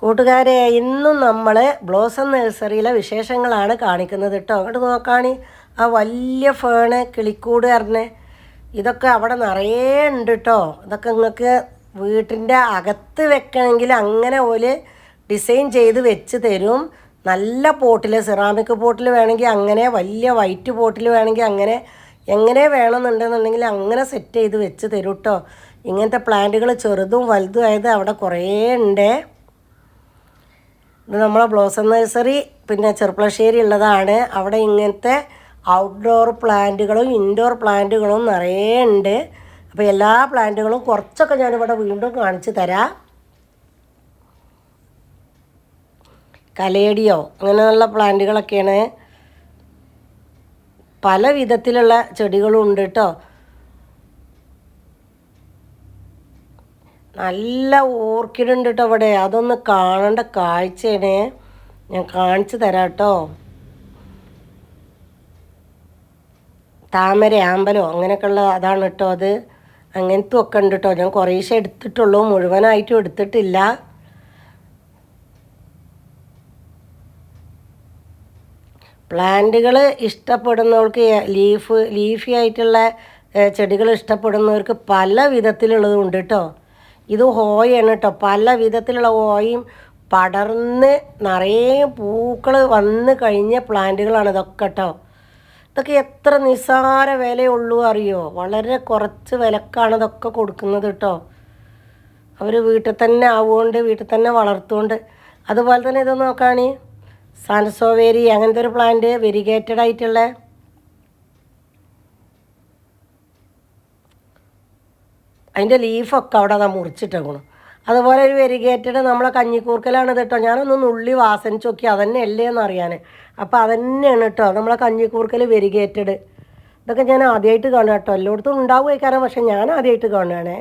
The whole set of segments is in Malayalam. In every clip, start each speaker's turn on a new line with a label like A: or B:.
A: കൂട്ടുകാരെ ഇന്നും നമ്മൾ ബ്ലോസം നഴ്സറിയിലെ വിശേഷങ്ങളാണ് കാണിക്കുന്നത് കേട്ടോ. അങ്ങോട്ട് നോക്കാണി. ആ വലിയ ഫേണ് കിളിക്കൂട് പറഞ്ഞ് ഇതൊക്കെ അവിടെ നിറയെ ഉണ്ട് കേട്ടോ. ഇതൊക്കെ നിങ്ങൾക്ക് വീട്ടിന്റെ അകത്ത് വെക്കണമെങ്കിൽ അങ്ങനെ പോലെ ഡിസൈൻ ചെയ്ത് വെച്ച് തരും. നല്ല പോട്ടിൽ സിറാമിക് പോട്ടിൽ വേണമെങ്കിൽ അങ്ങനെ വലിയ വൈറ്റ് പോട്ടിൽ വേണമെങ്കിൽ അങ്ങനെ എങ്ങനെ വേണമെന്നുണ്ടെന്നുണ്ടെങ്കിൽ അങ്ങനെ സെറ്റ് ചെയ്ത് വെച്ച് തരും കേട്ടോ. ഇങ്ങനത്തെ പ്ലാന്റുകൾ ചെറുതും വലുതും ആയത് അവിടെ കുറേ ഉണ്ട്. ഇത് നമ്മളെ ബ്ലോസം നഴ്സറി പിന്നെ ചെറുപ്പളശ്ശേരി ഉള്ളതാണ്. അവിടെ ഇങ്ങനത്തെ ഔട്ട്ഡോർ പ്ലാന്റുകളും ഇൻഡോർ പ്ലാന്റുകളും നിറയെ ഉണ്ട്. അപ്പോൾ എല്ലാ പ്ലാന്റുകളും കുറച്ചൊക്കെ ഞാനിവിടെ വീണ്ടും കാണിച്ചു തരാം. കലേഡിയോ അങ്ങനെയുള്ള പ്ലാന്റുകളൊക്കെയാണ് പല വിധത്തിലുള്ള ചെടികളും ഉണ്ട് കേട്ടോ നല്ല ഓർക്കിഡ് ഉണ്ട് കേട്ടോ അവിടെ അതൊന്ന് കാണേണ്ട കാഴ്ചയാണ് ഞാൻ കാണിച്ചു തരാം കേട്ടോ താമര ആമ്പലോ അങ്ങനെയൊക്കെയുള്ള അതാണ് കേട്ടോ അത്. അങ്ങനത്തെ ഒക്കെ ഉണ്ട് കേട്ടോ ഞാൻ കുറേശ്ശെ എടുത്തിട്ടുള്ളൂ. മുഴുവനായിട്ടും എടുത്തിട്ടില്ല. പ്ലാന്റുകൾ ഇഷ്ടപ്പെടുന്നവർക്ക് ലീഫ് ലീഫി ആയിട്ടുള്ള ചെടികൾ ഇഷ്ടപ്പെടുന്നവർക്ക് പല വിധത്തിലുള്ളതും ഉണ്ട് കേട്ടോ ഇത് ഹോയാണ് കേട്ടോ പല വിധത്തിലുള്ള ഹോയും പടർന്ന് നിറയെ പൂക്കൾ വന്ന് കഴിഞ്ഞ പ്ലാന്റുകളാണ് ഇതൊക്കെ കേട്ടോ ഇതൊക്കെ എത്ര നിസ്സാര വിലയുള്ളൂ അറിയോ? വളരെ കുറച്ച് വിലക്കാണ് ഇതൊക്കെ കൊടുക്കുന്നത് കേട്ടോ അവർ വീട്ടിൽ തന്നെ ആവുകൊണ്ട് വീട്ടിൽ തന്നെ വളർത്തുകൊണ്ട്. അതുപോലെ തന്നെ ഇത് നോക്കാണി സാൻസോവേരി അങ്ങനത്തെ ഒരു പ്ലാന്റ് വെരിഗേറ്റഡ് ആയിട്ടുള്ള അതിന്റെ ലീഫൊക്കെ അവിടെ അതാ മുറിച്ചിട്ടേക്കണം. അതുപോലെ ഒരു വെരിഗേറ്റഡ് നമ്മളെ കഞ്ഞിക്കൂർക്കലാണ് കേട്ടോ. ഞാനൊന്ന് നുള്ളി വാസനിച്ച് നോക്കി അതന്നെ അല്ലേ എന്ന് അറിയാൻ അപ്പോൾ അതന്നെയാണ് കേട്ടോ നമ്മളെ കഞ്ഞിക്കൂർക്കൽ വെരിഗേറ്റഡ്. ഇതൊക്കെ ഞാൻ ആദ്യമായിട്ട് കാണുക കേട്ടോ. എല്ലായിടത്തും ഉണ്ടാവുമായിക്കാരം പക്ഷെ ഞാൻ ആദ്യമായിട്ട് കാണുകയാണേ.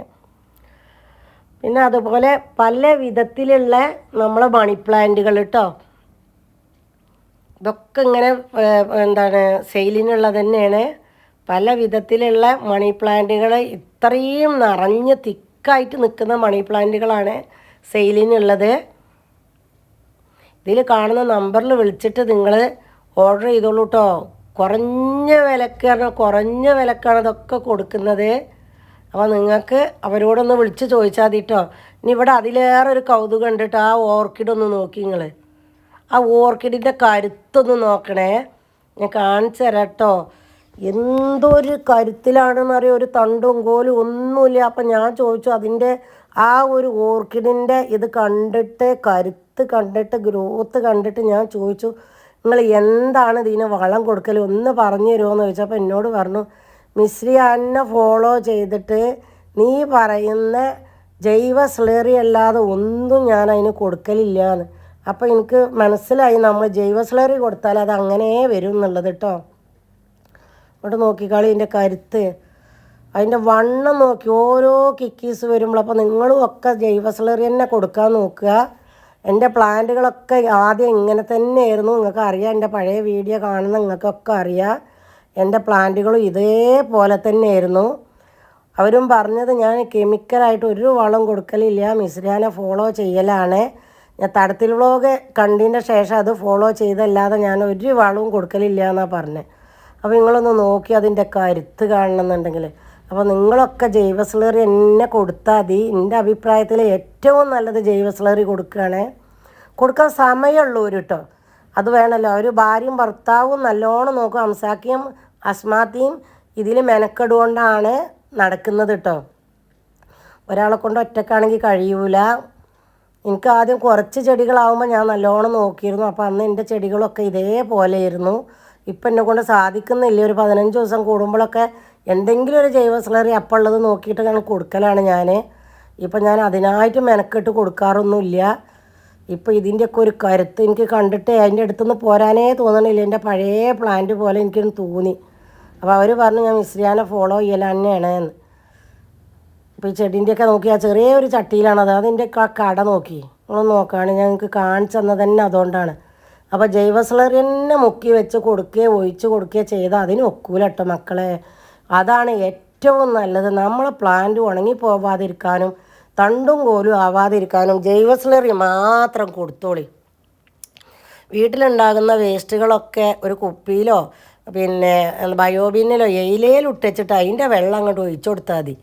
A: പിന്നെ അതുപോലെ പല വിധത്തിലുള്ള നമ്മളെ മണി പ്ലാന്റുകൾ കേട്ടോ. ഇതൊക്കെ ഇങ്ങനെ എന്താണ് സെയിലിനുള്ളത് തന്നെയാണ്. പല വിധത്തിലുള്ള മണി പ്ലാന്റുകൾ ഇത്രയും നിറഞ്ഞ് തിക്കായിട്ട് നിൽക്കുന്ന മണി പ്ലാന്റുകളാണ് സെയിലിനുള്ളത്. ഇതിൽ കാണുന്ന നമ്പറിൽ വിളിച്ചിട്ട് നിങ്ങൾ ഓർഡർ ചെയ്തോളൂ കേട്ടോ കുറഞ്ഞ വിലക്കാണ് കുറഞ്ഞ വിലക്കാണ് ഇതൊക്കെ കൊടുക്കുന്നത്. അപ്പോൾ നിങ്ങൾക്ക് അവരോടൊന്ന് വിളിച്ച് ചോദിച്ചാൽ മതി കേട്ടോ ഇനി ഇവിടെ അതിലേറെ ഒരു കൗതുകം ഉണ്ട് കേട്ടോ ആ ഓർക്കിഡ് ഒന്ന് നോക്കി നിങ്ങൾ ആ ഓർക്കിഡിന്റെ കരുത്തൊന്ന് നോക്കണേ. ഞാൻ കാണിച്ചു തരാം കേട്ടോ എന്തൊരു കരുത്തിലാണെന്നറിയോ ഒരു തണ്ടും കോലും ഒന്നുമില്ല. അപ്പം ഞാൻ ചോദിച്ചു അതിന്റെ ആ ഒരു ഓർക്കിഡിന്റെ ഇത് കണ്ടിട്ട് കരുത്ത് കണ്ടിട്ട് ഗ്രോത്ത് കണ്ടിട്ട് ഞാൻ ചോദിച്ചു നിങ്ങൾ എന്താണ് ഇതിന് വളം കൊടുക്കൽ ഒന്ന് പറഞ്ഞു തരുമോയെന്ന് ചോദിച്ചപ്പോൾ എന്നോട് പറഞ്ഞു മിശ്രി അന്നെ ഫോളോ ചെയ്തിട്ട് നീ പറയുന്ന ജൈവ സ്ലേറി അല്ലാതെ ഒന്നും ഞാൻ അതിന് കൊടുക്കലില്ല എന്ന് അപ്പോൾ എനിക്ക് മനസ്സിലായി നമ്മൾ ജൈവ സ്ലേറി കൊടുത്താൽ അത് അങ്ങനെ വരും എന്നുള്ളത് കേട്ടോ ഇവിടെ നോക്കിക്കാളി ഇതിന്റെ കരുത്ത്. അതിന്റെ വണ്ണം നോക്കി ഓരോ കിക്കീസ് വരുമ്പോൾ അപ്പോൾ നിങ്ങളും ഒക്കെ ജൈവ സ്ലറി തന്നെ കൊടുക്കാൻ നോക്കുക. എന്റെ പ്ലാന്റുകളൊക്കെ ആദ്യം ഇങ്ങനെ തന്നെ ആയിരുന്നു നിങ്ങൾക്ക് അറിയാം എന്റെ പഴയ വീഡിയോ കാണുന്ന നിങ്ങൾക്കൊക്കെ അറിയാം. എന്റെ പ്ലാന്റുകളും ഇതേപോലെ തന്നെയായിരുന്നു. അവരും പറഞ്ഞത് ഞാൻ കെമിക്കലായിട്ട് ഒരു വളം കൊടുക്കലില്ല മിശ്രാനെ ഫോളോ ചെയ്യലാണ്. ഞാൻ തടത്തിൽ വ്ളോഗ് കണ്ടതിന്റെ ശേഷം അത് ഫോളോ ചെയ്തല്ലാതെ ഞാൻ ഒരു വളവും കൊടുക്കലില്ല എന്നാണ് പറഞ്ഞത്. അപ്പോൾ നിങ്ങളൊന്ന് നോക്കി അതിന്റെ കരുത്ത് കാണണമെന്നുണ്ടെങ്കിൽ അപ്പോൾ നിങ്ങളൊക്കെ ജൈവ സ്ലറി എന്നെ കൊടുത്താൽ മതി. എന്റെ അഭിപ്രായത്തിൽ ഏറ്റവും നല്ലത് ജൈവ സ്ലറി കൊടുക്കുകയാണേ കൊടുക്കാൻ സമയമുള്ളൂ കേട്ടോ അത് വേണമല്ലോ അവർ ഭാര്യയും ഭർത്താവും നല്ലോണം നോക്കും. അംസാക്കിയും അസ്മാത്തിയും ഇതിൽ മെനക്കെടുകൊണ്ടാണ് നടക്കുന്നത് കേട്ടോ ഒരാളെ കൊണ്ട് ഒറ്റക്കാണെങ്കിൽ കഴിയൂല. എനിക്ക് ആദ്യം കുറച്ച് ചെടികളാവുമ്പോൾ ഞാൻ നല്ലോണം നോക്കിയിരുന്നു. അപ്പോൾ അന്ന് എന്റെ ചെടികളൊക്കെ ഇതേപോലെയായിരുന്നു. ഇപ്പം എന്നെ കൊണ്ട് സാധിക്കുന്നില്ല. ഒരു പതിനഞ്ച് ദിവസം കൂടുമ്പോഴൊക്കെ എന്തെങ്കിലും ഒരു ജൈവ സ്ലറി അപ്പം ഉള്ളത് നോക്കിയിട്ട് ഞാൻ കൊടുക്കലാണ് ഞാൻ. ഇപ്പം ഞാൻ അതിനായിട്ട് മെനക്കെട്ട് കൊടുക്കാറൊന്നുമില്ല. ഇപ്പോൾ ഇതിന്റെയൊക്കെ ഒരു കരുത്ത് എനിക്ക് കണ്ടിട്ട് അതിന്റെ അടുത്തുനിന്ന് പോരാനേ തോന്നണില്ല. എന്റെ പഴയ പ്ലാന്റ് പോലെ എനിക്കൊന്ന് തോന്നി. അപ്പോൾ അവർ പറഞ്ഞു ഞാൻ മിശ്രിയാനെ ഫോളോ ചെയ്യൽ തന്നെയാണ് എന്ന്. ഇപ്പോൾ ഈ ചെടീന്റെയൊക്കെ നോക്കി ആ ചെറിയ ഒരു ചട്ടിയിലാണത് അതിന്റെയൊക്കെ കട നോക്കി. നിങ്ങൾ നോക്കുകയാണ് ഞങ്ങൾക്ക് കാണിച്ചു തന്നെ അതുകൊണ്ടാണ്. അപ്പോൾ ജൈവ സ്ലറി തന്നെ മുക്കി വെച്ച് കൊടുക്കുകയോ ഒഴിച്ച് കൊടുക്കുകയോ ചെയ്താൽ അതിന് ഒക്കൂല കേട്ടോ മക്കളെ. അതാണ് ഏറ്റവും നല്ലത്. നമ്മളെ പ്ലാന്റ് ഉണങ്ങി പോവാതിരിക്കാനും തണ്ടും കോലും ആവാതിരിക്കാനും ജൈവ സ്ലറി മാത്രം കൊടുത്തോളി. വീട്ടിലുണ്ടാകുന്ന വേസ്റ്റുകളൊക്കെ ഒരു കുപ്പിയിലോ പിന്നെ ബയോബിന്നിലോ എയിലേലും ഇട്ടുവച്ചിട്ട് അതിന്റെ വെള്ളം അങ്ങോട്ട് ഒഴിച്ചു കൊടുത്താൽ മതി.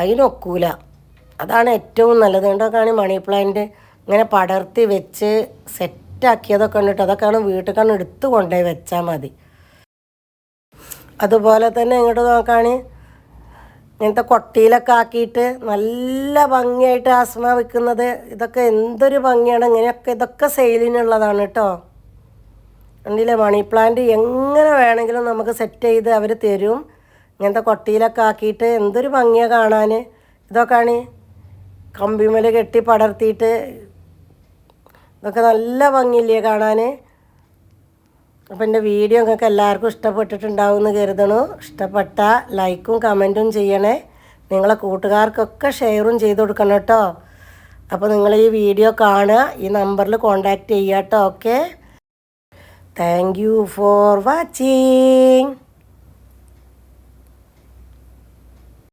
A: അതിനൊക്കൂല അതാണ് ഏറ്റവും നല്ലത്. കണ്ടൊക്കെയാണ് മണി പ്ലാന്റ് ഇങ്ങനെ പടർത്തി വെച്ച് സെറ്റാക്കിയതൊക്കെ കണ്ടിട്ട് അതൊക്കെയാണ് വീട്ടിൽ കണ്ട് എടുത്ത് കൊണ്ടുപോയി വെച്ചാൽ മതി. അതുപോലെ തന്നെ ഇങ്ങോട്ട് നോക്കാണ്. ഇങ്ങനത്തെ കൊട്ടിയിലൊക്കെ ആക്കിയിട്ട് നല്ല ഭംഗിയായിട്ട് ആസ്മ വെക്കുന്നത് ഇതൊക്കെ എന്തൊരു ഭംഗിയാണ്. ഇങ്ങനെയൊക്കെ ഇതൊക്കെ സെയിലിനുള്ളതാണ് കേട്ടോ. ഉണ്ടല്ലേ മണി പ്ലാന്റ് എങ്ങനെ വേണമെങ്കിലും നമുക്ക് സെറ്റ് ചെയ്ത് അവർ തരും. ഇങ്ങനത്തെ കൊട്ടിയിലൊക്കെ ആക്കിയിട്ട് എന്തൊരു ഭംഗിയാണ് കാണാൻ ഇതൊക്കെയാണ് കമ്പിമല കെട്ടി പടർത്തിയിട്ട് ഇതൊക്കെ നല്ല ഭംഗിയില്ലേ കാണാൻ അപ്പോൾ എന്റെ വീഡിയോ നിങ്ങൾക്ക് എല്ലാവർക്കും ഇഷ്ടപ്പെട്ടിട്ടുണ്ടാവും എന്ന് കരുതണു. ഇഷ്ടപ്പെട്ട ലൈക്കും കമന്റും ചെയ്യണേ. നിങ്ങളെ കൂട്ടുകാർക്കൊക്കെ ഷെയറും ചെയ്ത് കൊടുക്കണം കേട്ടോ. അപ്പോൾ നിങ്ങൾ ഈ വീഡിയോ കാണുക ഈ നമ്പറിൽ കോൺടാക്റ്റ് ചെയ്യുക കേട്ടോ. Okay. Thank you for watching